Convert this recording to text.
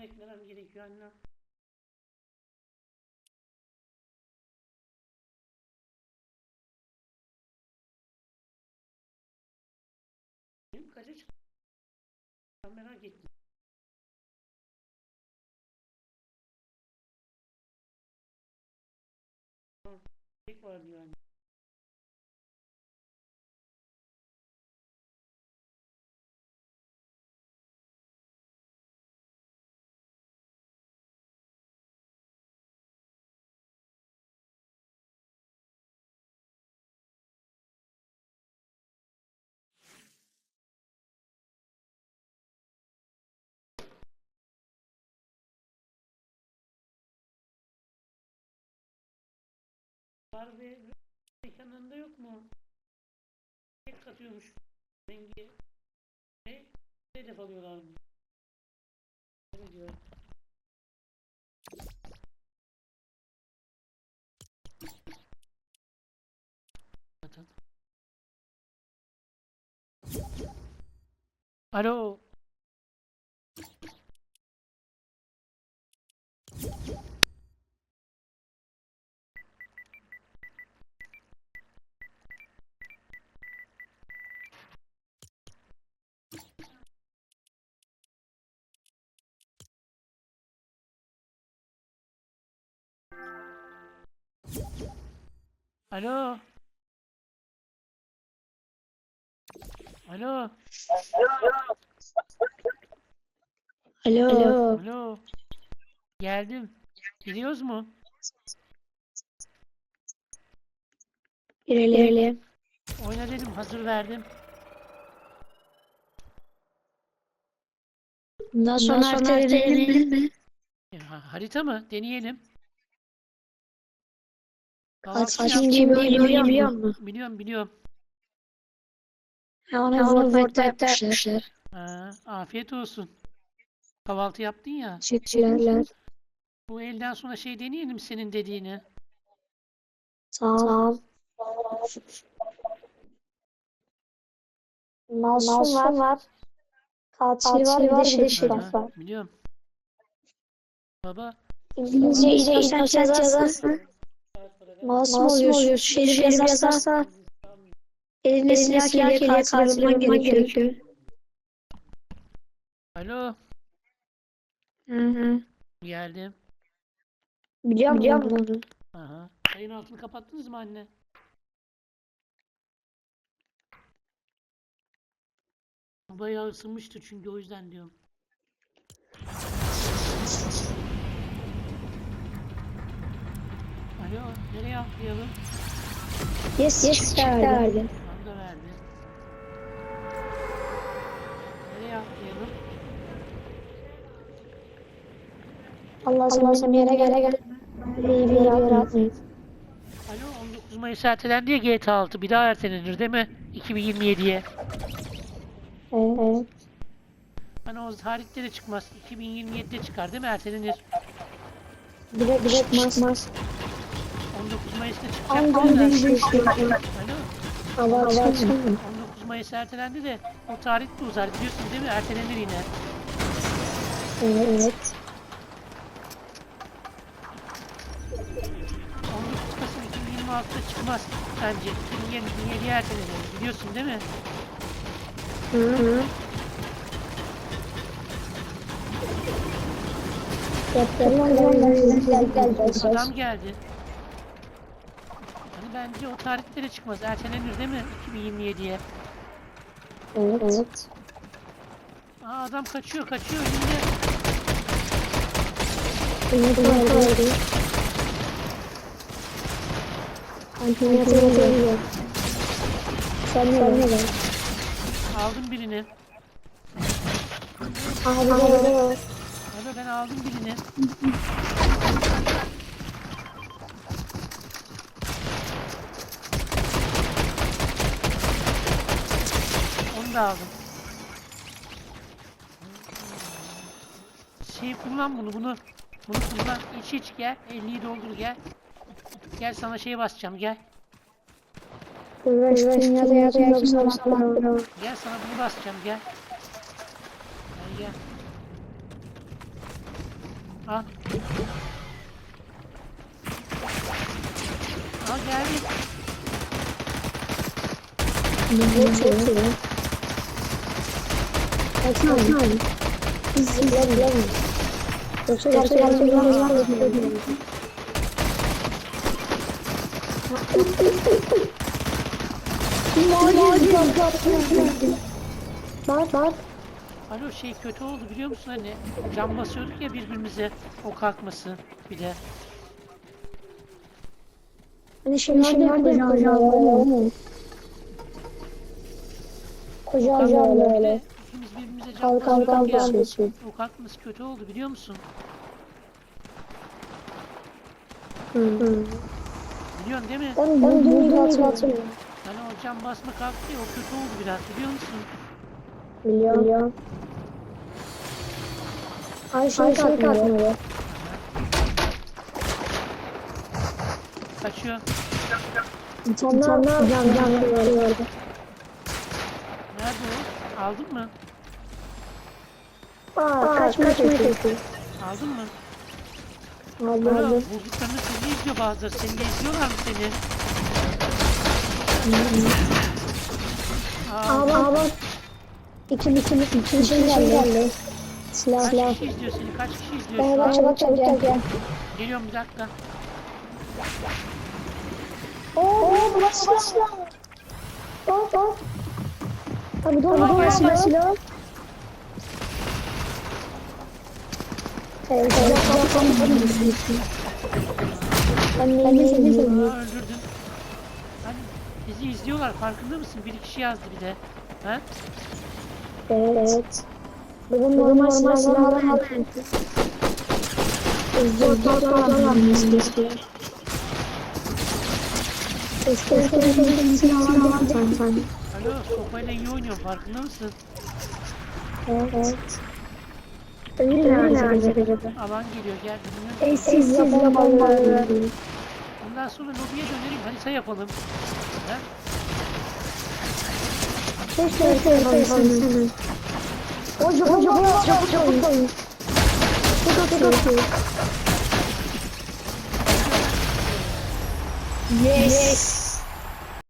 eklemem gerekiyor annem. Kaça çıktı? Merak ettim. Tek var diyor anne. Var ve ekranında yok mu? Tek katıyormuş. Rengi. Ne? Hedef alıyorlar mı? Diyor? Zaten. Alo. Alo. Alo. Alo. Alo. Geldim. Gidiyoruz mu? İlerleyelim. Oyna dedim. Hazır verdim. Bundan sonra harita deneyelim mi? Ya, harita mı? Deneyelim. Kaç kim kim biliyor, musun? Biliyorum biliyorum. Ha, onu Fortnite'da yapmışlar. Ha, afiyet olsun. Kahvaltı yaptın ya. Teşekkürler. Bu elden sonra şey deneyelim senin dediğini. Sağ ol. Masum var. Katil var bir de şerif Aha, var. biliyorum. Baba. İngilizce ile inat yazarsan masum oluyorsun. Şerif yazarsa eline silah geliyor katil olman gerekiyor. Alo. Hı hı. Geldim. Biliyor musun bunu? Aha. Sayın altını kapattınız mı anne? Bayağı ısınmıştı çünkü o yüzden diyorum. Alo, nereye atlayalım? Yes, yes, verdi. Tam da verdi. Nereye atlayalım? Allah sana sen yere gele gel. İyi bir yere atmayın. Alo, 19 Mayıs ertelendi ya GTA 6. Bir daha ertelenir değil mi? 2027'ye. Evet. Hani o tarihte de çıkmaz. 2027'de çıkar değil mi? Ertelenir. Direkt direkt mas mas. 19 Mayıs'ta çıkacak. Bir şey Alo. Açsın mı? 19 Mayıs ertelendi de o tarih de uzar biliyorsun değil mi? Ertelenir yine. Evet. 19 Kasım 2026'da çıkmaz bence. 2027'ye ertelenir. Biliyorsun değil mi? Hı hı. Adam geldi. Bence o tarihte de çıkmaz. Ertelenir değil mi? 2027'ye. Evet. evet. Aa adam kaçıyor kaçıyor önünde. Evet. Evet. Antinatı Sen ne lan? Aldım birini. Abi Abi ben aldım birini. Aldım. Şey kullan bunu bunu. Bunu kullan. İç iç gel. 50'yi doldur gel. Gel sana şey basacağım gel. Uğraştığın ya da yapıyorsan sana Gel sana bunu basacağım gel. Gel gel. Al. Al geldi. Geçiyor. Kaçma kaçma. Biz bilen. Yoksa yalnız var mı? Bak bak. Alo şey kötü oldu biliyor musun hani cam basıyorduk ya birbirimize o kalkması bir de. Hani şimdi şimdi koca koca Koca koca öyle. Birbirimize cam Kalk kalk kalk. O kalkması kötü oldu biliyor musun? Hı hı. Biliyorsun değil mi? Ben ben dün gibi hatırlıyorum. Hani o cam basma kalktı ya o kötü oldu biraz biliyor musun? Biliyorum. Biliyorum. Ayşe Ayşe kalkmıyor. Kaçıyor. İnsanlar can can vardı. Nerede o? Aldın mı? Aa kaçmaya çalışıyor. Aldın mı? Aldı Alo, aldı. bulduklarını seni izliyor bazıları. Seni de izliyorlar mı seni? Aa, Aa bak. Bak. İki iki iki iki şey geldi. Silah kaç silah. kişi izliyor seni? Kaç kişi izliyor şu bak çabuk çabuk gel gel. Geliyorum bir dakika. Oo bu nasıl silah? Hop hop. Abi dur Tamam, dur silah silah. Ben neyini seviyorum? Aa, öldürdün. Hani bizi izliyorlar farkında mısın? Bir kişi yazdı bir de. Ha? Evet. Bugün normal silahlardan alın. Zırhlardan alın. Eski eski silahlardan alın sen. Alo sopayla iyi oynuyorum farkında mısın? Evet. Öyle mi acaba? Alan geliyor gel. Eşsiz yapanlar. Ondan sonra lobiye dönelim harita yapalım. Ha? Keşke şey yapalım. Hoca hoca hoca hoca hoca. Çok atıyor. Yes.